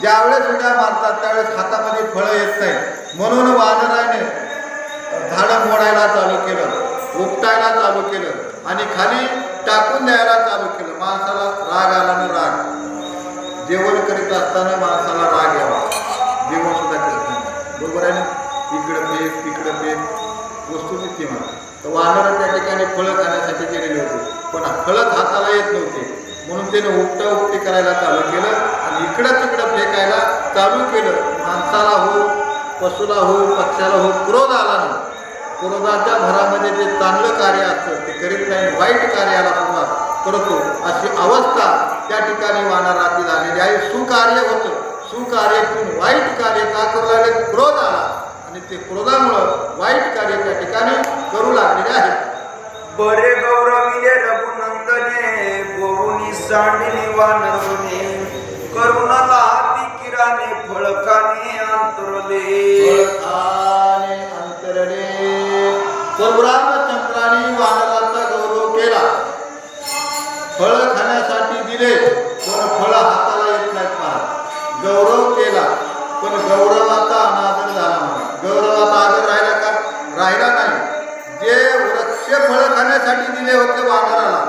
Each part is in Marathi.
ज्यावेळेस उड्या मारतात त्यावेळेस हातामध्ये फळं येत नाही. म्हणून वानराने झाडं मोडायला चालू केलं उपटायला चालू केलं आणि खाली टाकून द्यायला चालू केलं. माणसाला राग आला आणि राग. जेवण करीत असताना माणसाला राग यावा. जेवण सुद्धा करत नाही. बरोबर आहे ना? इकडं फेक तिकडं पेप वस्तू तिथे म्हणा तर वानरं त्या ठिकाणी फळं खाण्यासाठी गेलेले होते. पण फळं हाताला येत नव्हते. म्हणून त्याने उपटा उपटी करायला चालू केलं. इकडं तिकडं फेकायला चालू केलं. माणसाला हो पशुला हो पक्षाला हो क्रोध आला नाही. क्रोधाच्या भरामध्ये जे चांगलं कार्य असतं ते करीत नाही वाईट कार्याला सुरुवात करतो. अशी अवस्था त्या ठिकाणी वानराची झालेली आहे. सुकार्य होतं. सुकार्यातून वाईट कार्य का करू लागले? क्रोध आला आणि ते क्रोधामुळं वाईट कार्य त्या ठिकाणी करू लागलेले आहे. बरे गौरविले रघुनंदने बोरुनी सांडली वानरवने करुणाला हाती किराने फळकाने अंतरले आणि अंतरणे परशुरामचंद्राने वानराचा गौरव केला. फळ खाण्यासाठी दिले पण फळ हाताला येत नाहीत महाराज गौरव केला पण गौरवाचा अनादर झाला महाराज गौरवाचा आदर राहिला का? राहिला नाही. जे वृक्ष फळ खाण्यासाठी दिले होते वानराला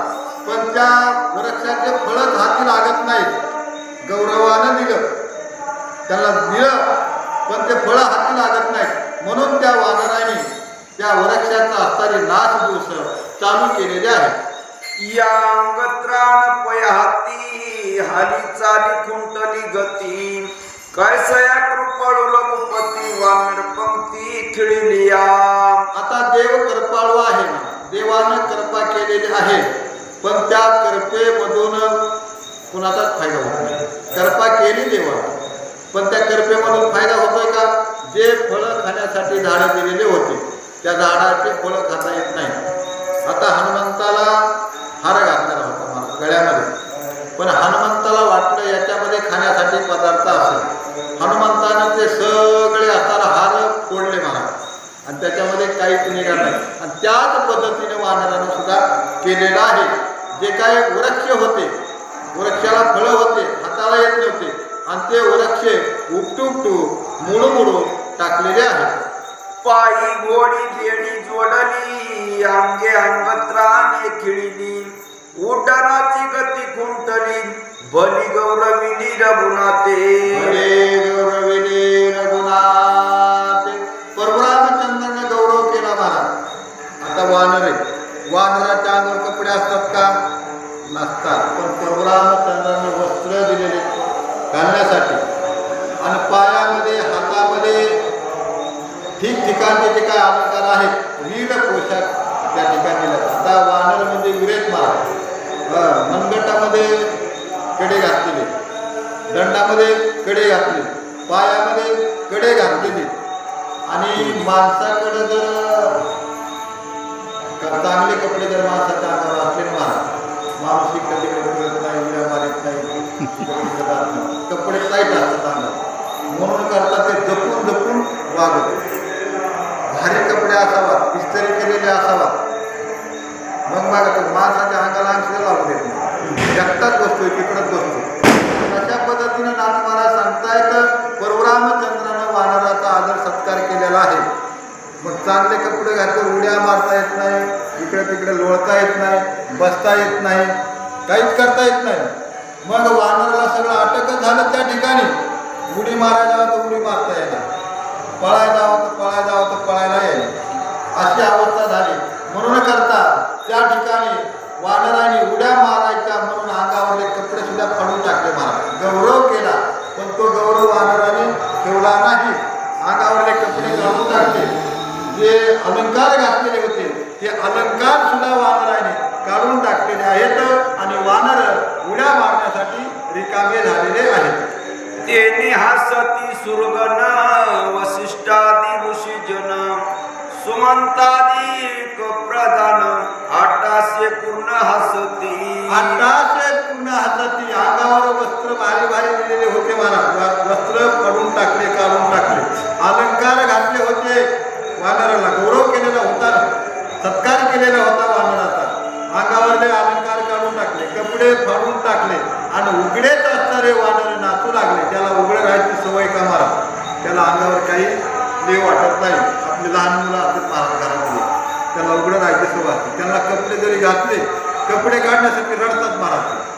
पण त्या वृक्षाचे फळ हाती लागत नाहीत. गौरवानं दिलं. त्याला दिलं पण ते फळं हाती लागत नाही. म्हणून त्या वानराने त्या वृक्षाचा असणारे नाश दिवस चालू केलेले आहे या अंगत्राण पयाती हाली चाली खुंटली गती. कैसया कृपळू रघुपती वानर पंक्ती खिळलिया. आता देव कृपाळू आहे. देवानं कृपा केलेली आहे. पण त्या कृपेमधून कुणाचाच फायदा केली देवा पण त्या कृपेमधून फायदा होतोय का? जे फळं खाण्यासाठी झाडं दिलेले होते त्या झाडाचे फळं खाता येत नाही. आता हनुमंताला हार घातलेला होता मला गळ्यामध्ये. पण हनुमंताला वाटलं याच्यामध्ये खाण्यासाठी पदार्थ असेल. हनुमंतानं ते सगळे हाताला हार फोडले मला. आणि त्याच्यामध्ये काहीच निघा नाही. आणि त्याच पद्धतीने वानराने सुद्धा केलेलं आहे. जे काही वृक्ष होते उपटू मुळू मुळू टाकलेले आहेत. पायी घोडी बेडी जोडली अंगे अंगत्राने खिळली. उड्डाणाची गती खुंटली भली गौरविली रघुनाथे. हरे गौरविले रघुनाथ. परशुरामचंद्राने गौरव केला महाराज आता वानर आहे वानराच्या अंगावर कपडे असतात का? नसतात. पण परशुरामचंद्राने वस्त्र दिलेले घालण्यासाठी. आणि पायामध्ये हातामध्ये ठिकठिकाणचे जे काय अलंकार आहेत वीर पोशाख त्या ठिकाणी आता वानर म्हणजे विरेट महाराज मनगटामध्ये कडे घातलेले. दंडामध्ये कडे घातले पायामध्ये कडे घातलेले. आणि माणसाकडे जर चांगले कपडे जर माणसाच्या अंगावर असले महाराज माणूस कधी कधी नाही उड्या मारत नाही नाही. कपडे टाईट असतात. जपून वागत भारी कपडे असावा इस्त्री केलेले असावा मग मागत माणसाच्या अंगाला अंग लागू देत नाही. जगतात बसतोय तिकडत बसतो अशा पद्धतीनं नाथ महाराज सांगतायत परशुरामचंद्रानं वानराचा आदर सत्कार केलेला आहे. मग चांगले कपडे घातले उड्या मारता येत नाही इकडे तिकडे लोळता येत नाही बसता येत नाही काहीच करता येत नाही. मग वानराला सगळं अटकच झालं त्या ठिकाणी. उडी मारायला जावं तर उडी मारता येणार पळायला जावं तर पळायला जावं तर पळायला येईल. अशी अवस्था झाली. म्हणून करता त्या ठिकाणी वानराने उड्या मारायच्या म्हणून अंगावरले कपडे सुद्धा फाडून टाकले महाराज गौरव केला पण तो गौरव वानराने ठेवला नाही. अंगावरले कपडे काढून टाकले. जे अलंकार घातलेले होते ते अलंकार सुद्धा वानराने काढून टाकलेले आहेत आणि वानर उड्या मारण्यासाठी रिकामे झालेले आहेत. तेनी हसती सुरगन वसिष्ठादी ऋषीजन सुमंतादी प्रधान आटासे पूर्ण हसती. आटासे पूर्ण हसती अंगावर वस्त्र भारी भारी दिलेले होते मला वस्त्र काढून टाकले काढून टाकले. अलंकार घातले होते वानराला. गौरव केलेला होता सत्कार केलेला होता वानराचा. अंगावरले अलंकार काढून टाकले कपडे फाडून टाकले. आणि उघडेच असणारे वानर लागले. त्याला उघडं राहायची सवय का मारा? त्याला अंगावर काही देव वाटत नाही. आपले लहान मुलं असतात महाराज घरामध्ये त्याला उघडं राहायची सवय असते. त्यांना कपडे जरी घातले कपडे काढण्यासाठी रडतात महाराज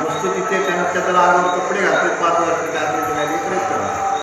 नुसतं तिथे त्यांच्या त्याला अंगावर कपडे घातले पाच वर्ष असले तर काही लेकरंच